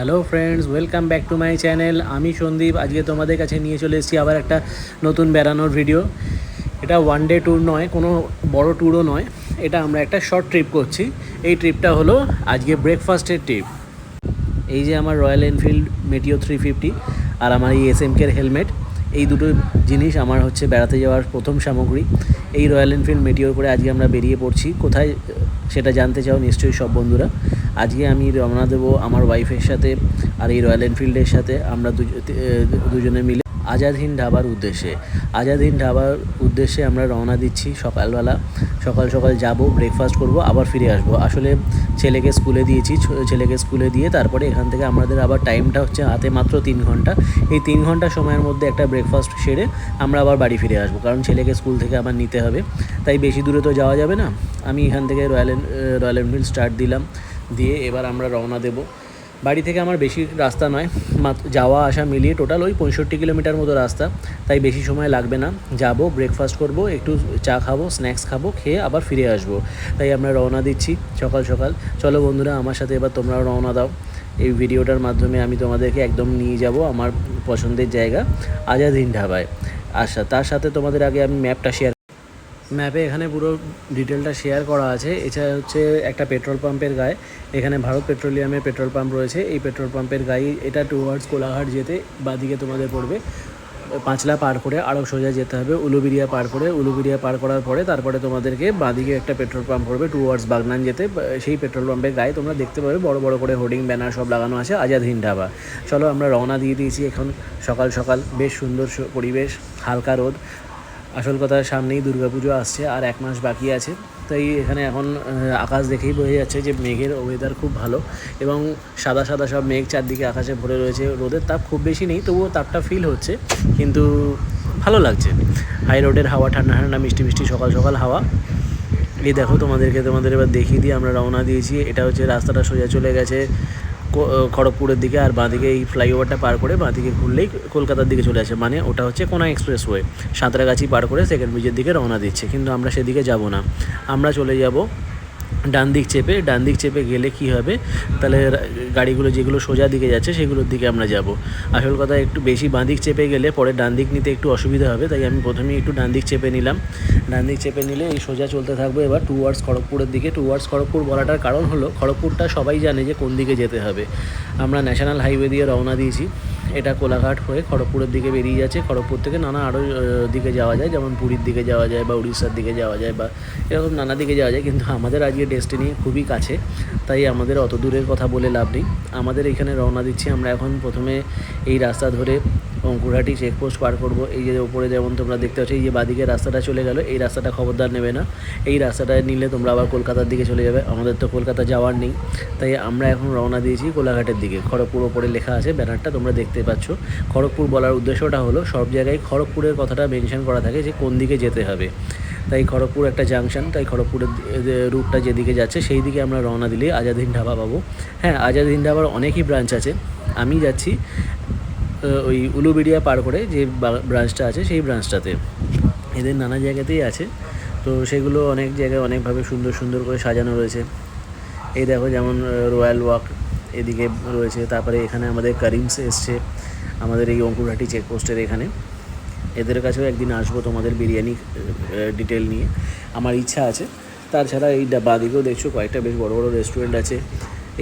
Hello friends welcome back to my channel আমি সন্দীপ। আজকে তোমাদের কাছে নিয়ে চলে এসেছি আবার একটা নতুন বেড়ানোর ভিডিও এটা ওয়ান ডে ট্যুর নয়, কোনো বড় ট্যুরও নয়। এটা আমরা একটা শর্ট ট্রিপ করছি। এই ট্রিপটা হলো আজকে ব্রেকফাস্টের ট্রিপ এই যে আমার Royal Enfield Meteor three fifty আর আমার এই এস এমকের হেলমেট এই দুটো জিনিস আমার হচ্ছে বেড়াতে যাওয়ার প্রথম সামগ্রী। এই রয়্যাল এনফিল্ড মেটিওর করে আজকে আমরা বেরিয়ে পড়ছি। কোথায় সেটা জানতে চাও নিশ্চয়ই সব বন্ধুরা। আজকে আমি রওনা দেবো আমার ওয়াইফের সাথে আর এই রয়্যাল এনফিল্ডের সাথে। আমরা দুজনে মিলে আজাদ হিন্দ ঢাবার উদ্দেশ্যে। আজাদ হিন্দ ঢাবার উদ্দেশ্যে আমরা রওনা দিচ্ছি সকালবেলা। সকাল সকাল যাব ব্রেকফাস্ট করব, আবার ফিরে আসব। আসলে ছেলেকে স্কুলে দিয়েছি ছেলেকে স্কুলে দিয়ে তারপরে এখান থেকে আমাদের আবার টাইমটা হচ্ছে হাতে মাত্র তিন ঘণ্টা। এই তিন ঘণ্টা সময়ের মধ্যে একটা ব্রেকফাস্ট সেরে আমরা আবার বাড়ি ফিরে আসব, কারণ ছেলেকে স্কুল থেকে আবার নিতে হবে। তাই বেশি দূরে তো যাওয়া যাবে না। আমি এখান থেকে রয়্যাল রয়্যাল এনফিল্ড স্টার্ট দিলাম, দিয়ে এবার আমরা রওনা দেবো। বাড়ি থেকে আমার বেশি রাস্তা নয় মাত্র যাওয়া, আসা মিলিয়ে টোটাল ওই পঁয়ষট্টি কিলোমিটার মতো রাস্তা। তাই বেশি সময় লাগবে না। যাব ব্রেকফাস্ট করব, একটু চা খাব স্ন্যাক্স খাব, খেয়ে আবার ফিরে আসব। তাই আমরা রওনা দিচ্ছি সকাল সকাল। চলো বন্ধুরা, আমার সাথে এবার তোমরাও রওনা দাও। এই ভিডিওটার মাধ্যমে আমি তোমাদেরকে একদম নিয়ে যাব আমার পছন্দের জায়গা আজাদিন ঢাবায় আচ্ছা তার সাথে তোমাদের আগে আমি ম্যাপটা শেয়ার ম্যাপে এখানে পুরো ডিটেলটা শেয়ার করা আছে। এছাড়া হচ্ছে একটা পেট্রোল পাম্পের গায়ে, এখানে ভারত পেট্রোলিয়ামের পেট্রোল পাম্প রয়েছে। এই পেট্রোল পাম্পের গায়ে এটা টুয়ার্ডস কোলাঘাট যেতে বাদিকে তোমাদের পড়বে। পাঁচলা পার করে আরও সোজা যেতে হবে উলুবিরিয়া পার করে। উলুবিরিয়া পার করার পরে তারপরে তোমাদেরকে বাদিকে একটা পেট্রোল পাম্প পড়বে টুয়ার্ডস বাগনান যেতে। সেই পেট্রোল পাম্পের গায়ে তোমরা দেখতে পাবে বড় বড় করে হোর্ডিং ব্যানার সব লাগানো আছে, আজাদ হিন্দ ঢাবা চলো আমরা রওনা দিয়ে দিয়েছি এখন সকাল সকাল। বেশ সুন্দর পরিবেশ, হালকা রোদ। আসল কথা, সামনেই দুর্গাপুজো আসছে আর এক মাস বাকি আছে। তাই এখানে এখন আকাশ দেখেই বোঝা যাচ্ছে যে মেঘের ওয়েদার খুব ভালো এবং সাদা সাদা সব মেঘ চারদিকে আকাশে ভরে রয়েছে। রোদের তাপ খুব বেশি নেই, তবুও তাপটা ফিল হচ্ছে, কিন্তু ভালো লাগছে। হাই রোডের হাওয়া, ঠান্ডা ঠান্ডা, মিষ্টি মিষ্টি, সকাল সকাল হাওয়া। এই দেখো তোমাদেরকে, তোমাদের এবার দেখিয়ে দিয়ে আমরা রওনা দিয়েছি। এটা হচ্ছে রাস্তাটা সোজা চলে গেছে খড়গপুরের দিকে আর বাঁদিকে এই ফ্লাইওভারটা পার করে বাঁদিকে ঘুরলেই কলকাতার দিকে চলে আসে। মানে ওটা হচ্ছে কোনা এক্সপ্রেস ওয়ে সাঁতরাগাছি পার করে সেকেন্ড ব্রিজের দিকে রওনা দিচ্ছে। কিন্তু আমরা সেদিকে যাব না। আমরা চলে যাব ডান দিক চেপে, ডান দিক চেপে গেলে কি হবে? তাহলে গাড়িগুলো যেগুলো সোজা দিকে যাচ্ছে সেগুলোর দিকে আমরা যাব। আসল কথা একটু বেশি বাঁ দিক চেপে গেলে পরে ডান দিক নিতে একটু অসুবিধা হবে, তাই আমি প্রথমেই একটু ডান দিক চেপে নিলাম। ডান দিক চেপে নিলে এই সোজা চলতে থাকব এবার টু টুয়ার্ডস খড়গপুরের দিকে। টু টুয়ার্ডস খড়গপুর বলাটার কারণ হলো, খড়গপুরটা সবাই জানে যে কোন দিকে যেতে হবে। আমরা ন্যাশনাল হাইওয়ে দিয়ে রওনা দিয়েছি। এটা কোলাঘাট হয়ে খড়গপুরের দিকে বেরিয়ে যাচ্ছে। খড়গপুর থেকে নানা আরও দিকে যাওয়া যায়, যেমন পুরীর দিকে যাওয়া যায় বা উড়িষ্যার দিকে যাওয়া যায় বা এরকম নানা দিকে যাওয়া যায়। কিন্তু আমাদের আজকে ডেস্টিনি খুবই কাছে, তাই আমাদের অত দূরের কথা বলে লাভ নেই। আমাদের এখানে রওনা দিচ্ছি, আমরা এখন প্রথমে এই রাস্তা ধরে অঙ্কুরহাটি চেকপোস্ট পার করব। এই যে ওপরে যেমন তোমরা দেখতে পাচ্ছ, এই যে বাদিকে রাস্তাটা চলে গেল, এই রাস্তাটা খবরদার নেবে না। এই রাস্তাটা নিলে তোমরা আবার কলকাতার দিকে চলে যাবে। আমাদের তো কলকাতা যাওয়ার নেই। তাই আমরা এখন রওনা দিয়েছি কোলাঘাটের দিকে। খড়গপুর ওপরে লেখা আছে ব্যানারটা, তোমরা দেখতে পাচ্ছ। খড়গপুর বলার উদ্দেশ্যটা হলো, সব জায়গায় খড়গপুরের কথাটা মেনশন করা থাকে যে কোন দিকে যেতে হবে। তাই খড়গপুর একটা জাংশন, তাই খড়গপুরের রুটটা যেদিকে যাচ্ছে, সেই দিকে আমরা রওনা দিলে আজাদিন ঢাবা পাবো। হ্যাঁ আজাদিন ঢাবার অনেকই ব্রাঞ্চ আছে। আমি যাচ্ছি ওই উলুবেড়িয়া পার করে যে ব্রাঞ্চটা আছে, সেই ব্রাঞ্চটাতে এদের নানা জায়গাতেই আছে। তো সেগুলো অনেক জায়গায় অনেকভাবে সুন্দর সুন্দর করে সাজানো রয়েছে। এই দেখো যেমন রয়্যাল ওয়াক এদিকে রয়েছে। তারপরে এখানে আমাদের কারিমস এসছে। আমাদের এই অঙ্কুরহাটি চেকপোস্টের এখানে। এদের কাছেও একদিন আসব তোমাদের বিরিয়ানি ডিটেল নিয়ে। আমার ইচ্ছা আছে। তাছাড়া এই বাঁদিকেও দেখছ কয়েকটা বেশ বড় বড় রেস্টুরেন্ট আছে।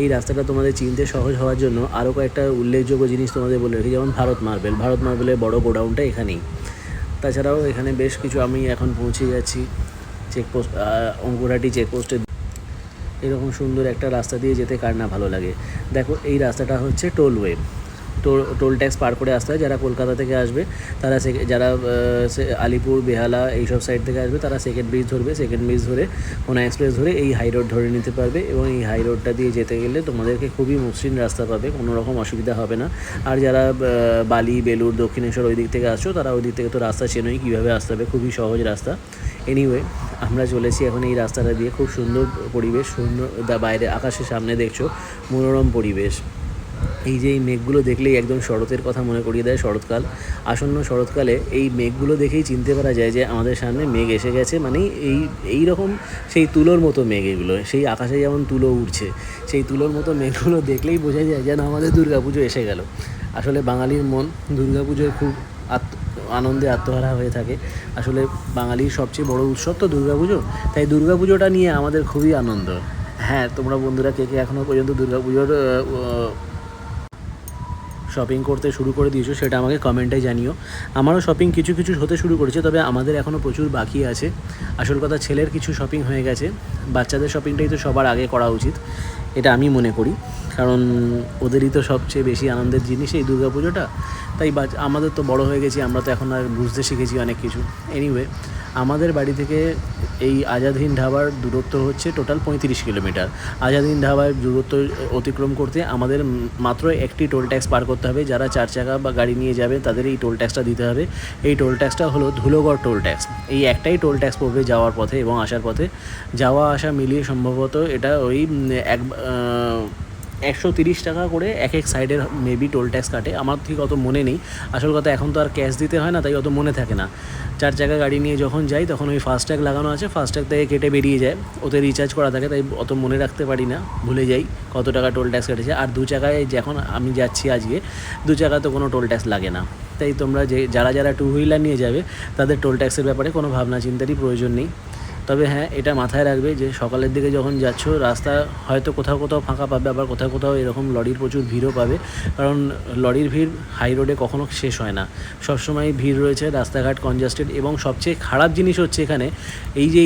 এই রাস্তাটা তোমাদের চিনতে সহজ হওয়ার জন্য আরও কয়েকটা উল্লেখযোগ্য জিনিস তোমাদের বলে রাখি, যেমন ভারত মার্বেল। ভারত মার্বেলের বড় গোডাউনটা এখানেই। তাছাড়াও এখানে বেশ কিছু আমি এখন পৌঁছে যাচ্ছি চেকপোস্ট অঙ্কুরাটি চেকপোস্টে এরকম সুন্দর একটা রাস্তা দিয়ে যেতে কার না ভালো লাগে। দেখো, এই রাস্তাটা হচ্ছে টোলওয়ে। টোল ট্যাক্স পার করে আসতে হয়। যারা কলকাতা থেকে আসবে, তারা সে- যারা আলিপুর, বেহালা এইসব সাইড থেকে আসবে, তারা সেকেন্ড ব্রিজ ধরবে। সেকেন্ড ব্রিজ ধরে কোনা এক্সপ্রেস ধরে এই হাই রোড ধরে নিতে পারবে এবং এই হাই রোডটা দিয়ে যেতে গেলে তোমাদেরকে খুবই মসৃণ রাস্তা পাবে, কোনো রকম অসুবিধা হবে না। আর যারা বালি বেলুর দক্ষিণেশ্বর ওই দিক থেকে আসছো, তারা ওই দিক থেকে তো রাস্তা চেনোই কীভাবে আসতে হবে, খুবই সহজ রাস্তা। এনিওয়ে আমরা চলেছি এখন এই রাস্তাটা দিয়ে। খুব সুন্দর পরিবেশ, সুন্দর বাইরে, আকাশের সামনে দেখছ, মনোরম পরিবেশ। এই যে এই মেঘগুলো দেখলেই একদম শরতের কথা মনে করিয়ে দেয় শরৎকাল। আসন্ন শরৎকালে এই মেঘগুলো দেখেই চিনতে পারা যায় যে আমাদের সামনে মেঘ এসে গেছে মানে এই এই রকম সেই তুলোর মতো মেঘ এগুলো, সেই আকাশে যেমন তুলো উঠছে সেই তুলোর মতো মেঘগুলো দেখলেই বোঝা যায় যেন আমাদের দুর্গাপুজো এসে গেল। আসলে বাঙালির মন দুর্গাপুজোয় খুব আত্ম, আনন্দে আত্মহারা হয়ে থাকে। আসলে বাঙালির সবচেয়ে বড় উৎসব তো দুর্গাপুজো, তাই দুর্গাপুজোটা নিয়ে আমাদের খুবই আনন্দ। হ্যাঁ তোমরা বন্ধুরা কে কে এখনও পর্যন্ত দুর্গাপুজোর শপিং করতে শুরু করে দিয়েছ, সেটা আমাকে কমেন্টে জানিও। আমারও শপিং কিছু কিছু হতে শুরু করেছে, তবে আমাদের এখনও প্রচুর বাকি আছে। আসল কথা, ছেলের কিছু শপিং হয়ে গেছে, বাচ্চাদের শপিংটাই তো সবার আগে করা উচিত, এটা আমি মনে করি। কারণ ওদেরই তো সবচেয়ে বেশি আনন্দের জিনিস এই দুর্গা পুজোটা তাই আমাদের তো বড় হয়ে গেছি, আমরা তো এখন আর বুঝতে শিখেছি অনেক কিছু। এনিওয়ে আমাদের বাড়ি থেকে এই আজাদহীন ঢাবার দূরত্ব হচ্ছে টোটাল পঁয়ত্রিশ কিলোমিটার। আজাদহীন ঢাবার দূরত্ব অতিক্রম করতে আমাদের মাত্র একটি টোল ট্যাক্স পার করতে হবে। যারা চার চাকা বা গাড়ি নিয়ে যাবে, তাদের এই টোল ট্যাক্সটা দিতে হবে। এই টোল ট্যাক্সটা হলো ধুলোগড় টোল ট্যাক্স এই একটাই টোল ট্যাক্স পড়বে যাওয়ার পথে এবং আসার পথে। যাওয়া আসা মিলিয়ে সম্ভবত এটা ওই এক একশো তিরিশ টাকা করে এক এক সাইডের মেবি টোল ট্যাক্স কাটে। আমার ঠিক অত মনে নেই। আসল কথা, এখন তো আর ক্যাশ দিতে হয় না, তাই অত মনে থাকে না। চার চাকা গাড়ি নিয়ে যখন যাই, তখন ওই ফাস্ট্যাগ লাগানো আছে। ফাস্ট্যাগ থেকে কেটে বেরিয়ে যায়। ওতে রিচার্জ করা থাকে, তাই অত মনে রাখতে পারি না। ভুলে যাই কত টাকা টোল ট্যাক্স কেটেছে। আর দু চাকায় যখন আমি যাচ্ছি আজকে, দু চাকা তো কোনো টোল ট্যাক্স লাগে না। তাই তোমরা যে, যারা যারা টু হুইলার নিয়ে যাবে, তাদের টোল ট্যাক্সের ব্যাপারে কোনো ভাবনা চিন্তারই প্রয়োজন নেই। তবে হ্যাঁ এটা মাথায় রাখবে যে সকালের দিকে যখন যাচ্ছ, রাস্তা হয়তো কোথাও কোথাও ফাঁকা পাবে, আবার কোথাও কোথাও এরকম লরির প্রচুর ভিড়ও পাবে। কারণ লরির ভিড় হাই রোডে কখনো শেষ হয় না। সবসময় ভিড় রয়েছে রাস্তাঘাট কনজাস্টেড এবং সবচেয়ে খারাপ জিনিস হচ্ছে এখানে এই যে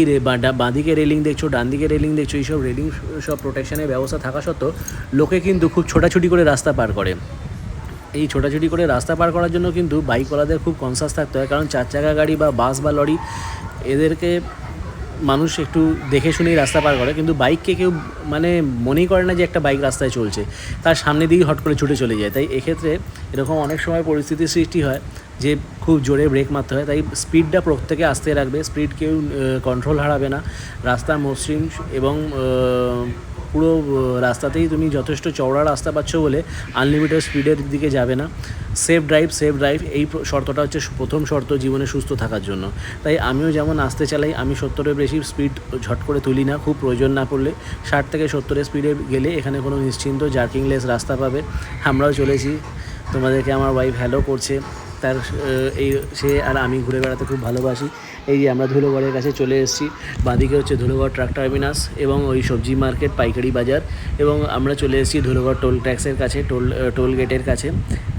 বাঁদিকে রেলিং দেখছ ডান দিকে রেলিং দেখছ, এইসব রেলিং সব প্রোটেকশনের ব্যবস্থা থাকা সত্ত্বেও লোকে কিন্তু খুব ছোটাছুটি করে রাস্তা পার করে। এই ছোটাছুটি করে রাস্তা পার করার জন্য কিন্তু বাইকওয়ালাদের খুব কনসাস থাকতে হয়। কারণ চার চাকা গাড়ি বা বাস বা লরি এদেরকে মানুষ একটু দেখে শুনেই রাস্তা পার করে, কিন্তু বাইককে কেউ মানে মনেই করে না যে একটা বাইক রাস্তায় চলছে। তার সামনে দিকেই হট করে ছুটে চলে যায়। তাই এক্ষেত্রে এরকম অনেক সময় পরিস্থিতির সৃষ্টি হয় যে খুব জোরে ব্রেক মারতে হয়। তাই স্পিডটা প্রত্যেকে আস্তে রাখবে। স্পিড কেউ কন্ট্রোল হারাবে না। রাস্তা মসৃণ এবং পুরো রাস্তাতেই তুমি যথেষ্ট চওড়া রাস্তা পাচ্ছ বলে আনলিমিটেড স্পিডের দিকে যাবে না। সেফ ড্রাইভ সেফ ড্রাইভ এই শর্তটা হচ্ছে প্রথম শর্ত জীবনে সুস্থ থাকার জন্য। তাই আমিও যেমন আসতে চালাই, আমি সত্তরের বেশি স্পিড ঝট করে তুলি না, খুব প্রয়োজন না পড়লে। ষাট থেকে সত্তরের স্পিডে গেলে এখানে কোনো নিশ্চিন্ত জার্কিংলেস রাস্তা পাবে। আমরাও চলেছি। তোমাদেরকে আমার ওয়াইফ হ্যালো করছে। তার এই, সে আর আমি ঘুরে বেড়াতে খুব ভালোবাসি। এই যে আমরা ধুলোগড়ের কাছে চলে এসেছি। বাঁদিকে হচ্ছে ধুলোগড় ট্রাক টার্মিনাস এবং ওই সবজি মার্কেট, পাইকারি বাজার এবং আমরা চলে এসেছি ধুলোগড় টোল ট্যাক্সের কাছে, টোল টোল গেটের কাছে।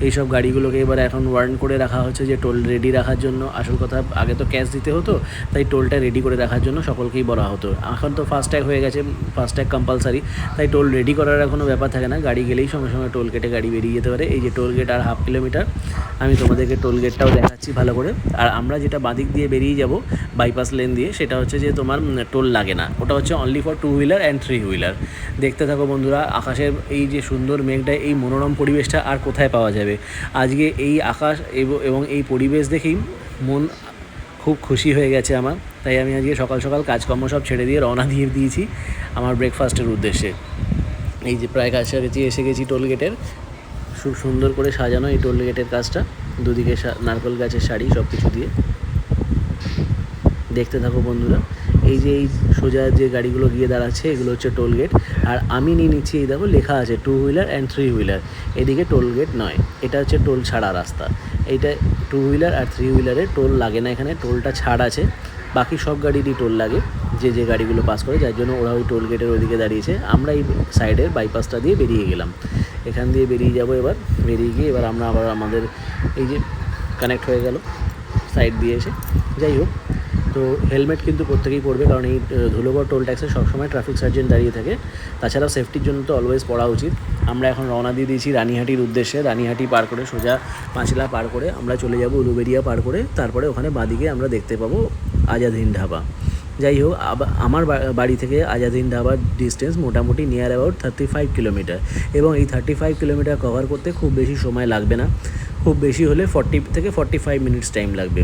এইসব গাড়িগুলোকে এবার এখন ওয়ার্ন করে রাখা হচ্ছে যে টোল রেডি রাখার জন্য। আসল কথা, আগে তো ক্যাশ দিতে হতো, তাই টোলটা রেডি করে রাখার জন্য সকলকেই বলা হতো। এখন তো ফাস্ট্যাগ হয়ে গেছে ফাস্ট্যাগ কম্পালসারি তাই টোল রেডি করার কোনো ব্যাপার থাকে না। গাড়ি গেলেই সঙ্গে সঙ্গে টোল গেটে গাড়ি বেরিয়ে যেতে পারে। এই যে টোল গেট আর হাফ কিলোমিটার, আমি তোমাদেরকে টোল গেটটাও দেখাচ্ছি ভালো করে। আর আমরা যেটা বাঁদিক দিয়ে বেরিয়ে যাব বাইপাস লেন দিয়ে। সেটা হচ্ছে যে তোমার টোল লাগে না। ওটা হচ্ছে only for two wheeler and three wheeler দেখতে থাকো বন্ধুরা, আকাশের এই যে সুন্দর মেঘটা, এই মনোরম পরিবেশটা আর কোথায় পাওয়া যাবে? আজকে এই আকাশ এব- এই পরিবেশ দেখেই মন খুব খুশি হয়ে গেছে আমার। তাই আমি আজকে সকাল সকাল কাজকর্ম সব ছেড়ে দিয়ে রওনা দিয়ে দিয়েছি আমার ব্রেকফাস্টের উদ্দেশ্যে। এই যে প্রায় কাছাকাছি এসে গেছি টোল গেটের খুব সুন্দর করে সাজানো এই টোল গেটের কাজটা। দুদিকে নারকেল গাছের শাড়ি সব কিছু দিয়ে। দেখতে থাকো বন্ধুরা। এই যে, এই সোজা যে গাড়িগুলো গিয়ে দাঁড়াচ্ছে, এগুলো হচ্ছে টোল গেট আর আমি নিয়ে নিচ্ছি, এই দেখো, লেখা আছে two wheeler and three wheeler এদিকে টোল গেট নয়, এটা হচ্ছে টোল ছাড়া রাস্তা। এইটা টু হুইলার আর থ্রি হুইলারে টোল লাগে না এখানে টোলটা ছাড় আছে। বাকি সব গাড়িরই টোল লাগে, যে যে গাড়িগুলো পাস করে, যার জন্য ওরা ওই টোল গেটের ওইদিকে দাঁড়িয়েছে। আমরা এই সাইডের বাইপাসটা দিয়ে বেরিয়ে গেলাম। এখান দিয়ে বেরিয়ে যাব এবার। বেরিয়ে গিয়ে এবার আমরা আবার আমাদের এই যে কানেক্ট হয়ে গেল সাইড দিয়ে এসে। যাই হোক তো হেলমেট কিন্তু প্রত্যেকেই পরবে, কারণ এই ধুলোগড় টোল ট্যাক্সে সবসময় ট্রাফিক সার্জেন্ট দাঁড়িয়ে থাকে। তাছাড়া সেফটির জন্য তো অলওয়েজ পড়া উচিত। আমরা এখন রওনা দিয়ে দিয়েছি রানীহাটির উদ্দেশ্যে। রানীহাটি পার করে সোজা পাঁচলা পার করে আমরা চলে যাব উলুবেরিয়া পার করে। তারপরে ওখানে বাদিকে আমরা দেখতে পাবো আজাদিন ঢাবা যাই হোক আমার বাড়ি থেকে আজাদিন ঢাবার ডিস্টেন্স মোটামুটি near about thirty five kilometre এবং এই থার্টি ফাইভ কিলোমিটার কভার করতে খুব বেশি সময় লাগবে না। খুব বেশি হলে ফর্টি থেকে ফর্টি ফাইভ মিনিটস টাইম লাগবে।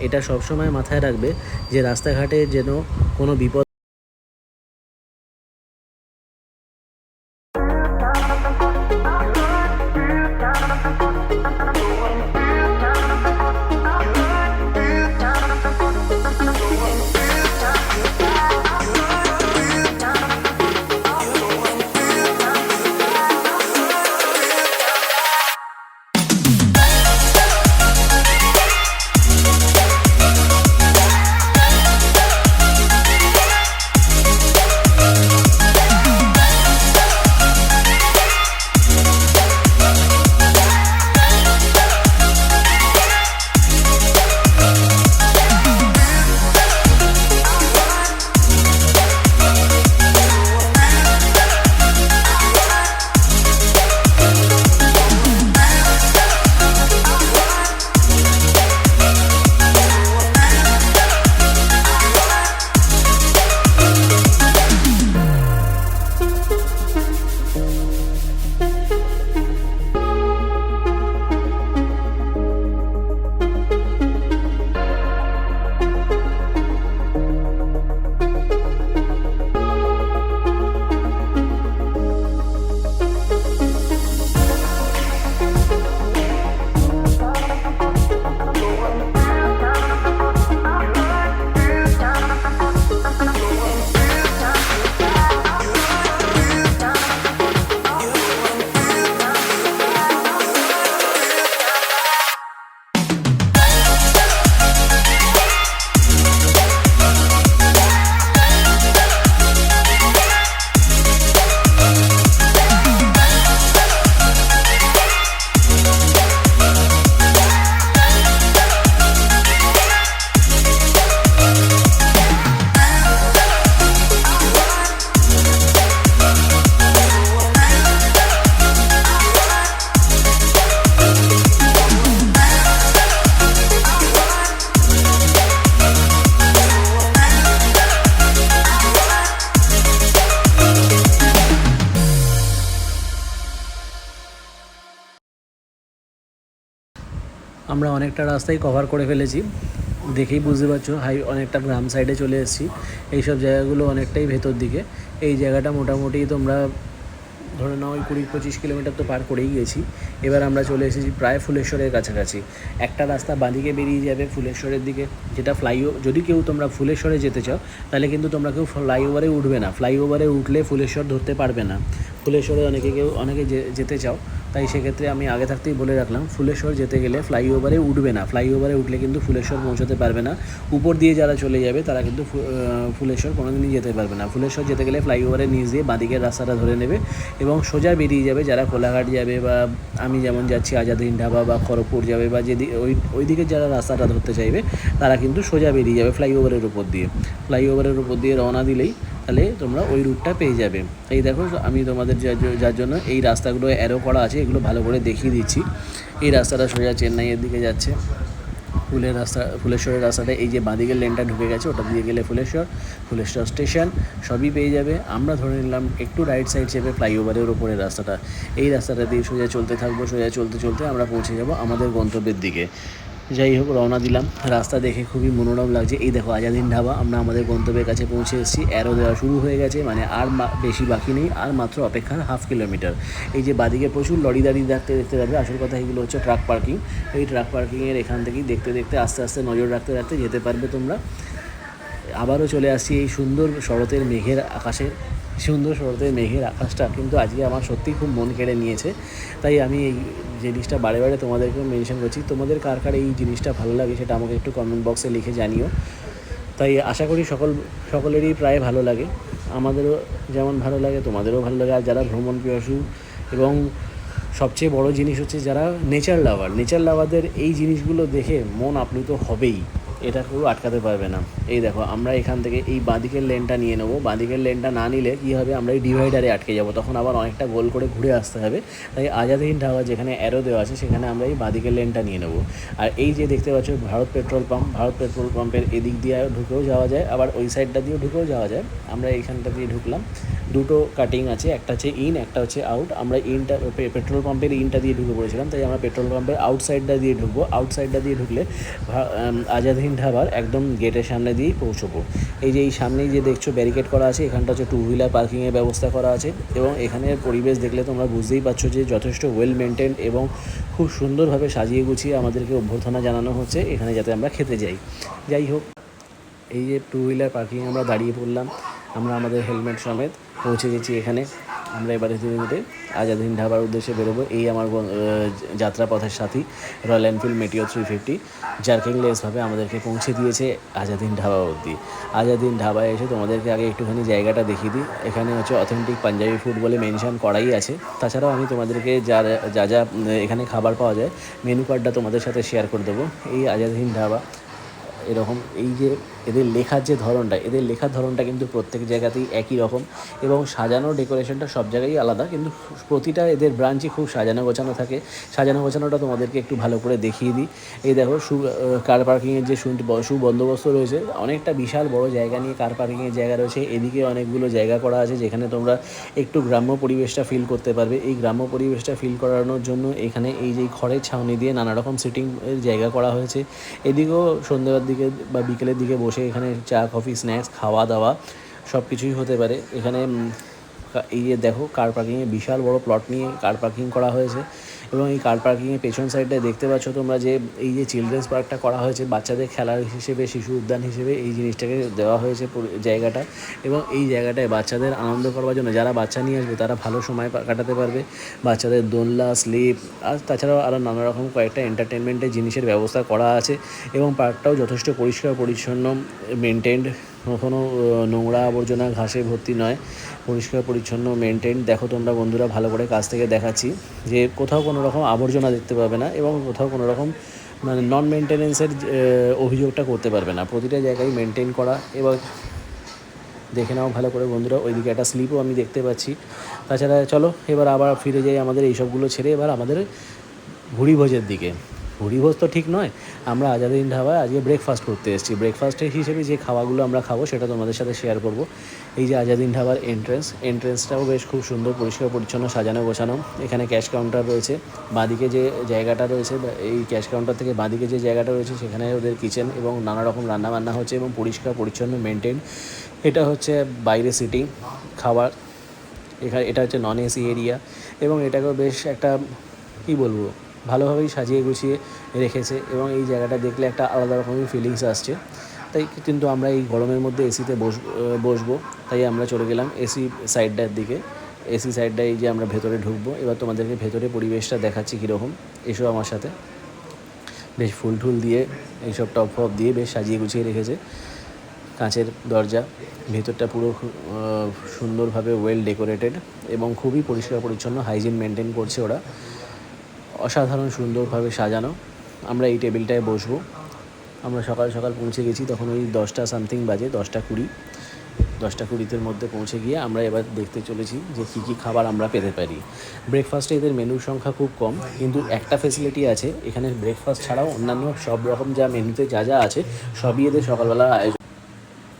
এটা সবসময় মাথায় রাখবে যে রাস্তাঘাটে যেন কোনো বিপদ আমরা অনেকটা রাস্তাই কভার করে ফেলেছি। দেখেই বুঝতে পারছ, হাই, অনেকটা গ্রাম সাইডে চলে এসেছি। এইসব জায়গাগুলো অনেকটাই ভেতর দিকে। এই জায়গাটা মোটামুটি তোমরা ধরে নাও ওই কুড়ি পঁচিশ কিলোমিটার তো পার করেই গেছি। এবার আমরা চলে এসেছি প্রায় ফুলেশ্বরের কাছাকাছি। একটা রাস্তা বাঁদিকে বেরিয়ে যাবে ফুলেশ্বরের দিকে, যেটা ফ্লাইও যদি কেউ তোমরা ফুলেশ্বরে যেতে চাও, তাহলে কিন্তু তোমরা কেউ ফ্লাইওভারে উঠবে না। ফ্লাইওভারে উঠলে ফুলেশ্বর ধরতে পারবে না। ফুলেশ্বরে অনেকে কেউ, অনেকে যেতে চাও তাই সেক্ষেত্রে আমি আগে থাকতেই বলে রাখলাম, ফুলেশ্বর যেতে গেলে ফ্লাইওভারে উঠবে না। ফ্লাইওভারে উঠলে কিন্তু ফুলেশ্বর পৌঁছাতে পারবে না। উপর দিয়ে যারা চলে যাবে, তারা কিন্তু ফুলেশ্বর কোনোদিনই যেতে পারবে না। ফুলেশ্বর যেতে গেলে ফ্লাইওভারের নিচ দিয়ে বাঁদিকের রাস্তাটা ধরে নেবে এবং সোজা বেরিয়ে যাবে যারা কোলাঘাট যাবে বা আমি যেমন যাচ্ছি আজাদিন ঢাবা বা খড়গপুর যাবে বা যেদি ওই ওই দিকে যারা রাস্তাটা ধরতে চাইবে, তারা কিন্তু সোজা বেরিয়ে যাবে ফ্লাইওভারের উপর দিয়ে। ফ্লাইওভারের উপর দিয়ে রওনা দিলেই তাহলে তোমরা ওই রুটটা পেয়ে যাবে। এই দেখো, আমি তোমাদের যার জন্য এই রাস্তাগুলো অ্যারো করা আছে এগুলো ভালো করে দেখিয়ে দিচ্ছি। এই রাস্তাটা সোজা চেন্নাইয়ের দিকে যাচ্ছে। ফুলের রাস্তা, ফুলেশ্বরের রাস্তাটা, এই যে বাঁদিকের লেনটা ঢুকে গেছে, ওটা দিয়ে গেলে ফুলেশ্বর ফুলেশ্বর স্টেশন, সবই পেয়ে যাবে। আমরা ধরে নিলাম একটু রাইট সাইড চেপে ফ্লাইওভারের ওপরে রাস্তাটা। এই রাস্তাটা দিয়ে সোজা চলতে থাকব, সোজা চলতে চলতে আমরা পৌঁছে যাব আমাদের গন্তব্যের দিকে। যাই হোক, রওনা দিলাম। রাস্তা দেখে খুবই মনোরম লাগছে। এই দেখো, আজাদিন ঢাবা আমরা আমাদের গন্তব্যের কাছে পৌঁছে এসেছি। অ্যারো দেওয়া শুরু হয়ে গেছে মানে আর বেশি বাকি নেই। আর মাত্র অপেক্ষার হাফ কিলোমিটার এই যে বাদিকে প্রচুর লরি দাঁড়িয়ে দেখতে দেখতে যাবে আসল কথা এগুলো হচ্ছে ট্রাক পার্কিং এই ট্রাক পার্কিংয়ের এখান থেকেই দেখতে দেখতে, আস্তে আস্তে নজর রাখতে রাখতে যেতে পারবে তোমরা। আবারও চলে আসছি এই সুন্দর শরতের মেঘের আকাশে। সুন্দর শরতের মেঘের আকাশটা কিন্তু আজকে আমার সত্যিই খুব মন কেড়ে নিয়েছে। তাই আমি এই জিনিসটা বারে বারে তোমাদেরকেও মেনশন করছি, তোমাদের কার কার এই জিনিসটা ভালো লাগে সেটা আমাকে একটু কমেন্ট বক্সে লিখে জানিও। তাই আশা করি সকল, সকলেরই প্রায় ভালো লাগে। আমাদেরও যেমন ভালো লাগে, তোমাদেরও ভালো লাগে। আর যারা ভ্রমণ পিয়াসু এবং সবচেয়ে বড় জিনিস হচ্ছে যারা নেচার লাভার নেচার লাভারদের এই জিনিসগুলো দেখে মন আপ্লুত হবেই। এটা কেউ আটকাতে পারবে না। এই দেখো আমরা এখান থেকে এই বাঁদিকের লেনটা নিয়ে নেব। বাঁদিকের লেনটা না নিলে কী হবে আমরা এই ডিভাইডারে আটকে যাব। তখন আবার অনেকটা গোল করে ঘুরে আসতে হবে। তাই আজাদহীন ঢাবা যেখানে অ্যারো দেওয়া আছে সেখানে আমরা এই বাঁদিকের লেনটা নিয়ে নেব। আর এই যে দেখতে পাচ্ছ Bharat petrol pump Bharat petrol পাম্পের এদিক দিয়ে ঢুকেও যাওয়া যায় আবার ওই সাইডটা দিয়েও ঢুকেও যাওয়া যায়। আমরা এইখানটা দিয়ে ঢুকলাম। দুটো কাটিং আছে একটা হচ্ছে ইন একটা হচ্ছে আউট আমরা ইনটা পেট্রোল পাম্পের ইনটা দিয়ে ঢুকে পড়েছিলাম। তাই আমরা পেট্রোল পাম্পের আউটসাইডটা দিয়ে ঢুকবো। আউটসাইডটা দিয়ে ঢুকলে আম, আজাদহীন ঢাবার একদম গেটের সামনে দিয়েই পৌঁছবো। এই যে এই সামনেই যে দেখছ ব্যারিকেড করা আছে, এখানটা হচ্ছে টু হুইলার পার্কিংয়ের ব্যবস্থা করা আছে এবং এখানের পরিবেশ দেখলে তোমরা বুঝতেই পারছ যে যথেষ্ট ওয়েল মেনটেন এবং খুব সুন্দরভাবে সাজিয়ে গুছিয়ে আমাদেরকে অভ্যর্থনা জানানো হচ্ছে এখানে যাতে আমরা খেতে যাই। যাই হোক, এই যে টু হুইলার পার্কিং আমরা দাঁড়িয়ে পড়লাম। আমরা আমাদের হেলমেট সমেত পৌঁছে গেছি এখানে। আমরা এবারে ধীরে ধীরে আজাদিন ঢাবার উদ্দেশ্যে বেরোবো। এই আমার যাত্রাপথের সাথী Royal Enfield Meteor three fifty jerking লেসভাবে আমাদেরকে পৌঁছে দিয়েছে আজাদ আজাদিন ঢাবা অবধি। আজাদিন ঢাবায় এসে তোমাদেরকে আগে একটুখানি জায়গাটা দেখিয়ে দিই। এখানে হচ্ছে অথেন্টিক পাঞ্জাবি ফুড বলে মেনশন করাই আছে। তাছাড়াও আমি তোমাদেরকে যা যা যা এখানে খাবার পাওয়া যায় মেনু কার্ডটা তোমাদের সাথে শেয়ার করে দেবো। এই আজাদিন ঢাবা, এরকম এই যে এদের লেখার যে ধরনটা, এদের লেখার ধরনটা কিন্তু প্রত্যেক জায়গাতেই একই রকম এবং সাজানো, ডেকোরেশনটা সব জায়গায় আলাদা। কিন্তু প্রতিটা এদের ব্রাঞ্চই খুব সাজানো গোছানো থাকে। সাজানো গোছানোটা তোমাদেরকে একটু ভালো করে দেখিয়ে দিই। এই দেখো, সু কার পার্কিংয়ের যে সুবন্দোবস্ত রয়েছে, অনেকটা বিশাল বড় জায়গা নিয়ে কার পার্কিংয়ের জায়গা রয়েছে। এদিকে অনেকগুলো জায়গা করা আছে যেখানে তোমরা একটু গ্রাম্য পরিবেশটা ফিল করতে পারবে। এই গ্রাম্য পরিবেশটা ফিল করানোর জন্য এখানে এই যে খড়ের ছাউনি দিয়ে নানা রকম সিটিং জায়গা করা হয়েছে। এদিকেও সন্ধ্যেবার দিকে বা বিকেলের দিকে বসে এখানে চা, কফি স্ন্যাক্স খাওয়া দাওয়া সব কিছুই হতে পারে। এখানে এই যে দেখো কার পার্কিংয়ে বিশাল বড় প্লট নিয়ে কার পার্কিং করা হয়েছে। এবং এই কার পার্কিংয়ের পেছন সাইডটায় দেখতে পাচ্ছ তোমরা যে এই যে চিলড্রেন্স পার্কটা করা হয়েছে, বাচ্চাদের খেলার হিসেবে, শিশু উদ্যান হিসেবে এই জিনিসটাকে দেওয়া হয়েছে জায়গাটা। এবং এই জায়গাটায় বাচ্চাদের আনন্দ করবার জন্য যারা বাচ্চা নিয়ে আসবে, তারা ভালো সময় কাটাতে পারবে। বাচ্চাদের দোলনা স্লিপ আর তাছাড়াও আরও নানা রকম কয়েকটা এন্টারটেনমেন্টের জিনিসের ব্যবস্থা করা আছে। এবং পার্কটাও যথেষ্ট পরিষ্কার, পরিচ্ছন্ন মেনটেন্ড আহ, নোংরা আবর্জনা ঘাসে ভর্তি নয়। পরিষ্কার পরিচ্ছন্ন মেনটেন দেখো তোমরা বন্ধুরা ভালো করে কাছ থেকে দেখাচ্ছি যে কোথাও কোনো রকম আবর্জনা দেখতে পাবে না এবং কোথাও কোনো রকম মানে নন মেনটেনেন্সের অভিযোগটা করতে পারবে না। প্রতিটা জায়গায় মেনটেন করা এবং দেখে নাও ভালো করে বন্ধুরা ওইদিকে একটা স্লিপও আমি দেখতে পাচ্ছি। তাছাড়া চলো এবার আবার ফিরে যাই আমাদের এইসবগুলো ছেড়ে এবার আমাদের ভুড়ি ভোজের দিকে। ভুরিভোজ তো ঠিক নয়। আমরা আজাদিন ধাবায় আজকে ব্রেকফাস্ট করতে এসেছি। ব্রেকফাস্টের হিসেবে যে খাওয়াগুলো আমরা খাব সেটা তোমাদের সাথে শেয়ার করব। এই যে আজাদিন ধাবার এন্ট্রেন্স এন্ট্রেন্সটাও বেশ খুব সুন্দর, পরিষ্কার, পরিচ্ছন্ন, সাজানো, গোছানো। এখানে ক্যাশ কাউন্টার রয়েছে। বাঁদিকে যে জায়গাটা রয়েছে এই ক্যাশ কাউন্টার থেকে বাঁদিকে যে জায়গাটা রয়েছে, সেখানে ওদের কিচেন এবং নানা রকম রান্নাবান্না হচ্ছে এবং পরিষ্কার, পরিচ্ছন্ন মেনটেন এটা হচ্ছে বাইরে সিটিং খাবার। এখানে এটা হচ্ছে নন এসি এরিয়া এবং এটাকেও বেশ একটা, কী বলব? ভালোভাবেই সাজিয়ে গুছিয়ে রেখেছে এবং এই জায়গাটা দেখলে একটা আলাদা রকমের ফিলিংস আসছে। তাই কিন্তু আমরা এই গরমের মধ্যে এসিতে বস বসবো, তাই আমরা চলে গেলাম এসি সাইডটার দিকে। এসি সাইডটা এই যে আমরা ভেতরে ঢুকবো, এবার তোমাদেরকে ভেতরে পরিবেশটা দেখাচ্ছি কীরকম। এসো আমার সাথে। বেশ ফুল টুল দিয়ে, এইসব টপ ফপ দিয়ে বেশ সাজিয়ে গুছিয়ে রেখেছে। কাঁচের দরজা, ভেতরটা পুরো সুন্দরভাবে ওয়েল ডেকোরেটেড এবং খুবই পরিষ্কার পরিচ্ছন্ন হাইজিন মেনটেন করছে ওরা। অসাধারণ সুন্দরভাবে সাজানো। আমরা এই টেবিলটায় বসবো। আমরা সকাল সকাল পৌঁছে গেছি, তখন ওই দশটা সামথিং বাজে, দশটা কুড়ি। দশটা কুড়িতের মধ্যে পৌঁছে গিয়ে আমরা এবার দেখতে চলেছি যে কী কী খাবার আমরা পেতে পারি। ব্রেকফাস্টে এদের মেনুর সংখ্যা খুব কম, কিন্তু একটা ফেসিলিটি আছে। এখানে ব্রেকফাস্ট ছাড়াও অন্যান্য সব রকম যা মেনুতে যা যা আছে, সবই এদের সকালবেলা আয়োজন।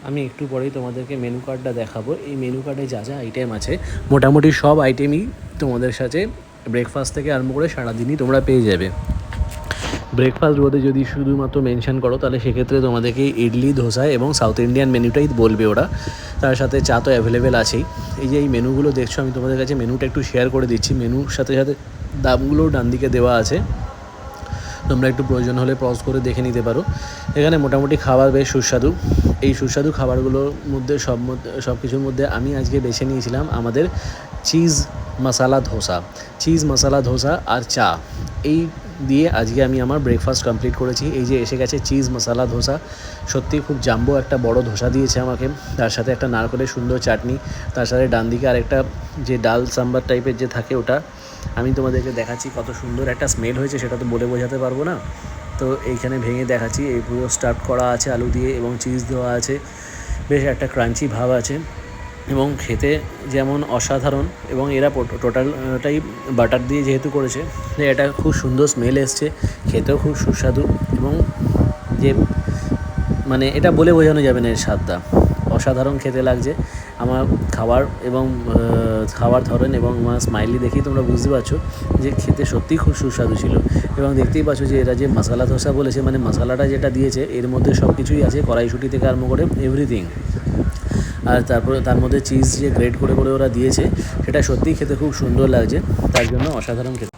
আমি একটু পরেই তোমাদেরকে মেনু কার্ডটা দেখাবো। এই মেনু কার্ডে যা যা আইটেম আছে, মোটামুটি সব আইটেমই তোমাদের সাথে ব্রেকফাস্ট থেকে আরম্ভ করে সারাদিনই তোমরা পেয়ে যাবে। ব্রেকফাস্ট বোধে যদি শুধুমাত্র মেনশন করো, তাহলে সেক্ষেত্রে তোমাদেরকে ইডলি, ধোসা এবং সাউথ ইন্ডিয়ান মেনুটাই বলবে ওরা। তার সাথে চা তো অ্যাভেলেবেল আছেই। এই যে এই মেনুগুলো দেখছ, আমি তোমাদের কাছে মেনুটা একটু শেয়ার করে দিচ্ছি। মেনুর সাথে সাথে দামগুলোও ডান দিকে দেওয়া আছে। তোমরা একটু প্রয়োজন হলে পজ করে দেখে নিতে পারো। এখানে মোটামুটি খাবার বেশ সুস্বাদু। এই সুস্বাদু খাবারগুলোর মধ্যে সব সব কিছুর মধ্যে আমি আজকে বেছে নিয়েছিলাম আমাদের চিজ মশালা ধোসা। চিজ মশালা ধোসা আর চা। এই দিয়ে আজকে আমি আমার ব্রেকফাস্ট কমপ্লিট করেছি। এই যে এসে গেছে চিজ মশালা ধোসা। সত্যি খুব জাম্বো একটা বড় ধোসা দিয়েছে আমাকে। তার সাথে একটা নারকেলের সুন্দর চাটনি। তার সাথে ডান দিকে আরেকটা যে ডাল সাম্বার টাইপের যে থাকে ওটা। আমি তোমাদেরকে দেখাচ্ছি কত সুন্দর একটা স্মেল হয়েছে, সেটা তো বলে বোঝাতে পারব না। তো এইখানে ভেঙে দেখাচ্ছি, এই পুরো স্টার্ট করা আছে আলু দিয়ে এবং চিজ দেওয়া আছে। বেশ একটা ক্রাঞ্চি ভাব আছে এবং খেতে যেমন অসাধারণ এবং এরা টোটালটাই বাটার দিয়ে যেহেতু করেছে এটা খুব সুন্দর স্মেল এসছে, খেতেও খুব সুস্বাদু এবং যে মানে এটা বলে বোঝানো যাবে না এর স্বাদটা। অসাধারণ খেতে লাগছে। আমার খাবার এবং খাওয়ার ধরন এবং আমার স্মাইলি দেখেই তোমরা বুঝতে পারছ যে খেতে সত্যিই খুব সুস্বাদু ছিল। এবং দেখতেই পাচ্ছ যে এরা যে মশলা ধোসা বলেছে মানে মশলাটা যেটা দিয়েছে, এর মধ্যে সব কিছুই আছে কড়াইশুটি থেকে আরম্ভ করে এভরিথিং আর তারপরে তার মধ্যে চিজ যে গ্রেড করে করে ওরা দিয়েছে, সেটা সত্যিই খেতে খুব সুন্দর লাগছে। তার জন্য অসাধারণ খেতে।